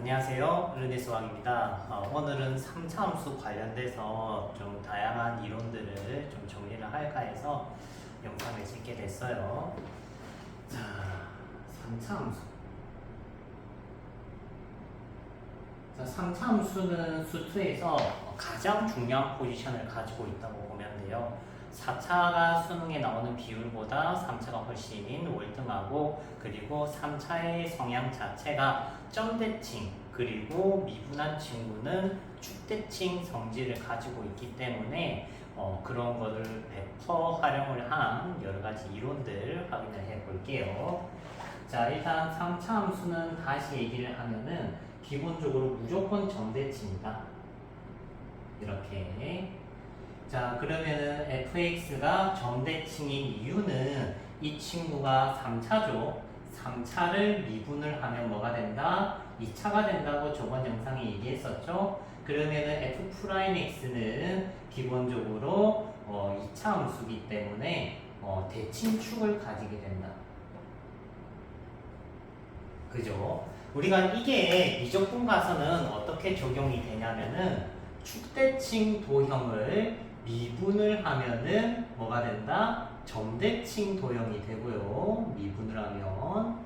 안녕하세요. 르네스 왕입니다. 어, 오늘은 3차 함수 관련돼서 좀 다양한 이론들을 좀 정리를 할까 해서 영상을 찍게 됐어요. 자, 3차 함수. 자, 3차 함수는 수투에서 가장 중요한 포지션을 가지고 있다고 보면 돼요. 4차가 수능에 나오는 비율보다 3차가 훨씬 월등하고 그리고 3차의 성향 자체가 점대칭 그리고 미분한 친구는 축대칭 성질을 가지고 있기 때문에 어, 그런 거를 100% 활용을 한 여러 가지 이론들 확인을 해 볼게요. 자 일단 3차 함수는 다시 얘기를 하면은 기본적으로 무조건 점대칭이다. 이렇게 자 그러면은 fx가 점대칭인 이유는 이 친구가 3차죠 3차를 미분을 하면 뭐가 된다? 2차가 된다고 저번 영상에 얘기했었죠 그러면은 f'x는 기본적으로 어, 2차 함수기 때문에 어, 대칭축을 가지게 된다 그죠? 우리가 이게 미적분 가서는 어떻게 적용이 되냐면은 축대칭 도형을 미분을 하면은 뭐가 된다? 점대칭 도형이 되고요. 미분을 하면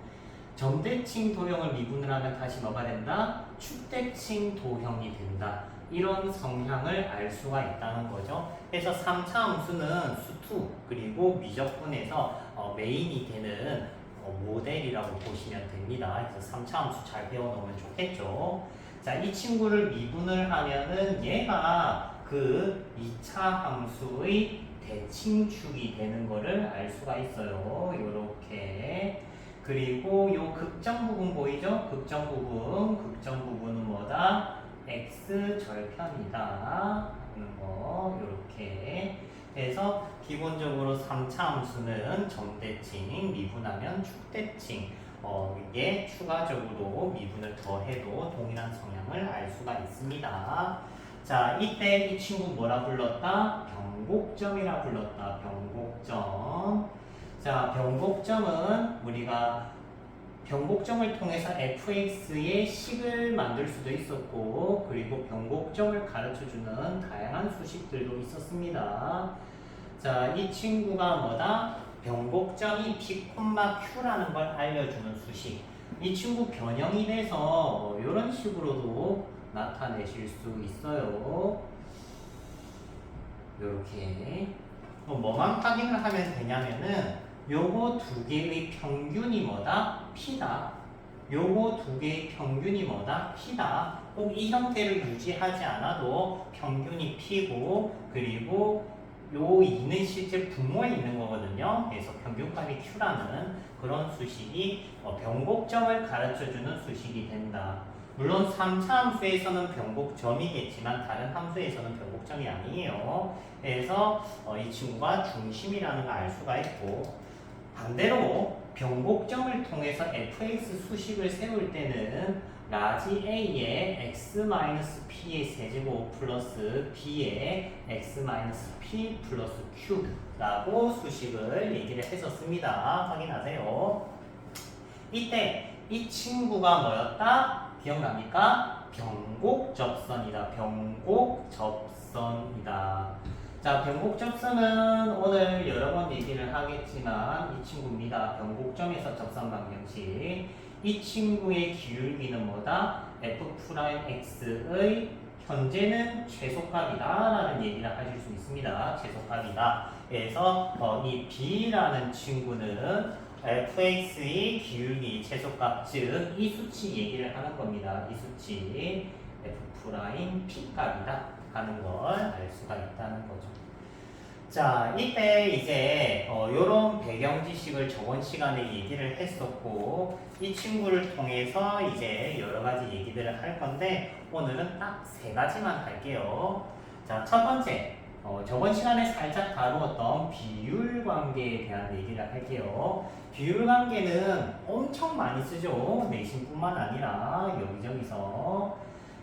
점대칭 도형을 미분을 하면 다시 뭐가 된다? 축대칭 도형이 된다. 이런 성향을 알 수가 있다는 거죠. 그래서 3차 함수는 수투 그리고 미적분에서 어, 메인이 되는 어, 모델이라고 보시면 됩니다. 그래서 3차 함수 잘 배워놓으면 좋겠죠. 자, 이 친구를 미분을 하면은 얘가 그 2차 함수의 대칭축이 되는 거를 알 수가 있어요. 요렇게. 그리고 요 극점 부분 보이죠? 극점 부분. 극점 부분은 뭐다? x 절편이다. 하는 거. 요렇게. 그래서 기본적으로 3차 함수는 점대칭, 미분하면 축대칭. 어, 이게 추가적으로 미분을 더해도 동일한 성향을 알 수가 있습니다. 자, 이때 이 친구 뭐라 불렀다? 변곡점이라 불렀다. 변곡점. 자, 변곡점은 우리가 변곡점을 통해서 fx의 식을 만들 수도 있었고, 그리고 변곡점을 가르쳐주는 다양한 수식들도 있었습니다. 자, 이 친구가 뭐다? 변곡점이 p, q라는 걸 알려주는 수식. 이 친구 변형이 돼서 이런 식으로도 나타내실 수 있어요. 이렇게. 뭐만 확인을 하면 되냐면은 요거 두 개의 평균이 뭐다? p다. 요거 두 개의 평균이 뭐다? p다. 꼭 이 형태를 유지하지 않아도 평균이 p고 그리고 요 2는 실제 분모에 있는 거거든요. 그래서 평균값이 q라는 그런 수식이 어, 변곡점을 가르쳐주는 수식이 된다. 물론 3차 함수에서는 변곡점이겠지만 다른 함수에서는 변곡점이 아니에요. 그래서 어, 이 친구가 중심이라는 걸 알 수가 있고 반대로 변곡점을 통해서 fx 수식을 세울 때는 라지 a의 x-p의 세제곱 플러스 b의 x-p 플러스 q라고 수식을 얘기를 했었습니다. 확인하세요. 이때 이 친구가 뭐였다? 기억납니까? 변곡접선이다. 변곡접선이다. 자, 변곡접선은 오늘 여러 번 얘기를 하겠지만 이 친구입니다. 변곡점에서 접선 방정식. 이 친구의 기울기는 뭐다? f'x의 현재는 최소값이다 라는 얘기를 하실 수 있습니다. 최소값이다. 그래서 어, 이 b라는 친구는 fx의 기울기 최소값 즉 이 수치 얘기를 하는 겁니다. 이 수치 f' p값이다 하는 걸 알 수가 있다는 거죠. 자, 이때 이제 어, 요런 배경 지식을 저번 시간에 얘기를 했었고 이 친구를 통해서 이제 여러 가지 얘기들을 할 건데 오늘은 딱 세 가지만 할게요. 자, 첫 번째 어, 저번 시간에 살짝 다루었던 비율 관계에 대한 얘기를 할게요. 비율 관계는 엄청 많이 쓰죠. 내신뿐만 아니라 여기저기서.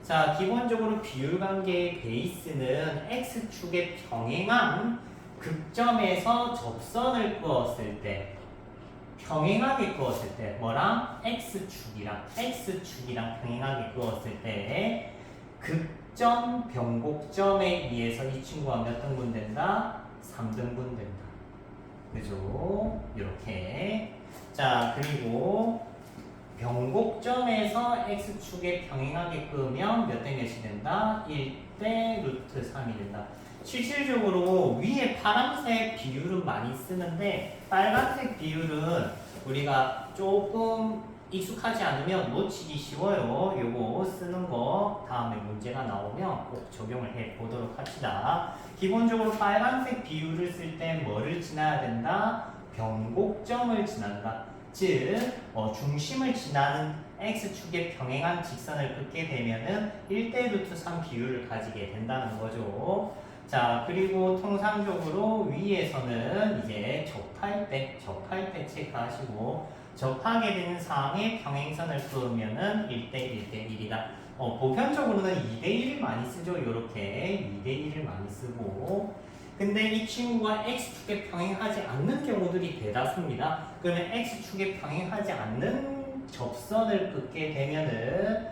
자, 기본적으로 비율 관계의 베이스는 x축의 평행한 극점에서 접선을 그었을 때 평행하게 그었을 때 뭐랑 x축이랑 x축이랑 평행하게 그었을 때 극점 변곡점에 의해서 이 친구가 몇 등분 된다? 3등분 된다. 그죠? 이렇게. 자, 그리고 변곡점에서 x축에 평행하게 끄면 몇 대 몇이 된다? 1대 루트 3이 된다. 실질적으로 위에 파란색 비율은 많이 쓰는데 빨간색 비율은 우리가 조금 익숙하지 않으면 놓치기 쉬워요. 요거 쓰는 거 다음에 문제가 나오면 꼭 적용을 해 보도록 합시다. 기본적으로 빨간색 비율을 쓸 때 뭐를 지나야 된다? 변곡점을 지난다. 즉 어, 중심을 지나는 x축의 평행한 직선을 긋게 되면은 1대 루트 3 비율을 가지게 된다는 거죠. 자, 그리고 통상적으로 위에서는 이제 접할 때, 접할 때 체크하시고 접하게 되는 상황에 평행선을 그으면은 1대 1대 1이다. 어, 보편적으로는 2대 1을 많이 쓰죠. 이렇게 2대 1을 많이 쓰고 근데 이 친구가 x축에 평행하지 않는 경우들이 대다수입니다. 그러면 x축에 평행하지 않는 접선을 긋게 되면은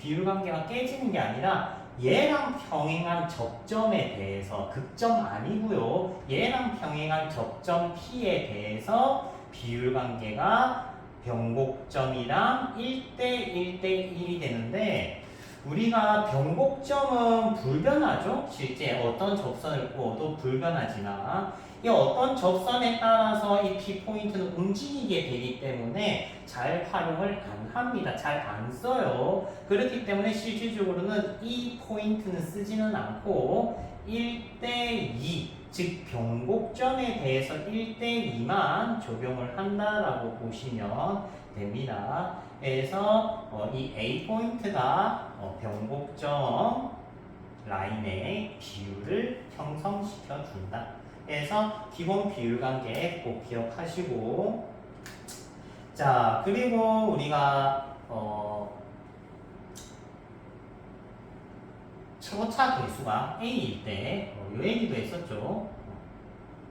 비율 관계가 깨지는 게 아니라 얘랑 평행한 접점에 대해서 극점 아니고요. 얘랑 평행한 접점 P에 대해서 비율 관계가 변곡점이랑 1대 1대 1이 되는데 우리가 변곡점은 불변하죠. 실제 어떤 접선을 꾸어도 불변하지만 이 어떤 접선에 따라서 이 P 포인트는 움직이게 되기 때문에 잘 활용을 안 합니다. 잘 안 써요. 그렇기 때문에 실질적으로는 이 포인트는 쓰지는 않고 1대 2 즉 변곡점에 대해서 1대2만 적용을 한다라고 보시면 됩니다. 그래서 어, 이 A 포인트가 어, 변곡점 라인의 비율을 형성시켜 준다. 그래서 기본 비율 관계 꼭 기억하시고 자 그리고 우리가 어, 초차 개수가 A일 때, 어, 요 얘기도 했었죠.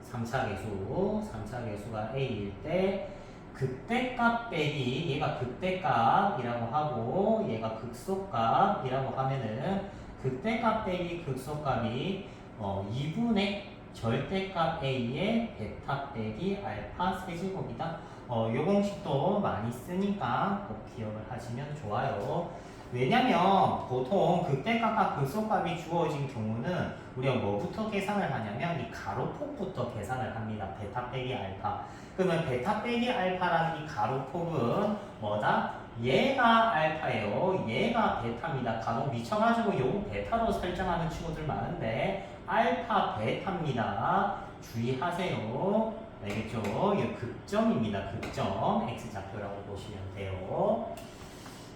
3차 개수, 3차 개수가 A일 때, 극대값 빼기, 얘가 극대값이라고 하고, 얘가 극소값이라고 하면은, 극대값 빼기 극소값이, 어, 2분의 절대값 A의 베타 빼기 알파 세제곱이다. 어, 요 공식도 많이 쓰니까 꼭 기억을 하시면 좋아요. 왜냐면 보통 극대값과 극소값이 주어진 경우는 우리가 뭐부터 계산을 하냐면 이 가로폭부터 계산을 합니다. 베타 빼기 알파. 그러면 베타 빼기 알파라는 이 가로폭은 뭐다? 얘가 알파예요. 얘가 베타입니다. 간혹 미쳐가지고 요거 베타로 설정하는 친구들 많은데 알파 베타입니다. 주의하세요. 알겠죠? 이 극점입니다. 극점. x좌표라고 보시면 돼요.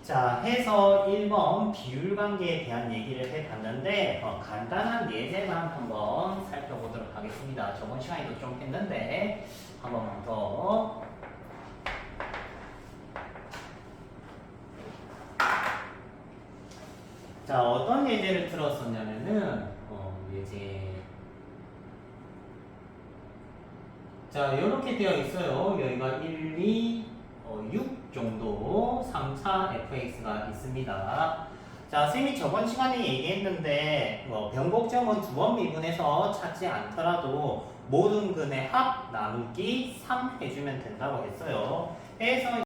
자, 해서 1번 비율 관계에 대한 얘기를 해봤는데 어, 간단한 예제만 한번 살펴보도록 하겠습니다. 저번 시간에도 좀 했는데 한 번만 더. 자, 어떤 예제를 들었었냐면은 어, 예제 자, 이렇게 되어 있어요. 여기가 1, 2, 어, 6 정도 3차 fx가 있습니다. 자, 쌤이 저번 시간에 얘기했는데 뭐 변곡점은 두 번 미분해서 찾지 않더라도 모든 근의 합 나누기 3 해주면 된다고 했어요. 그래서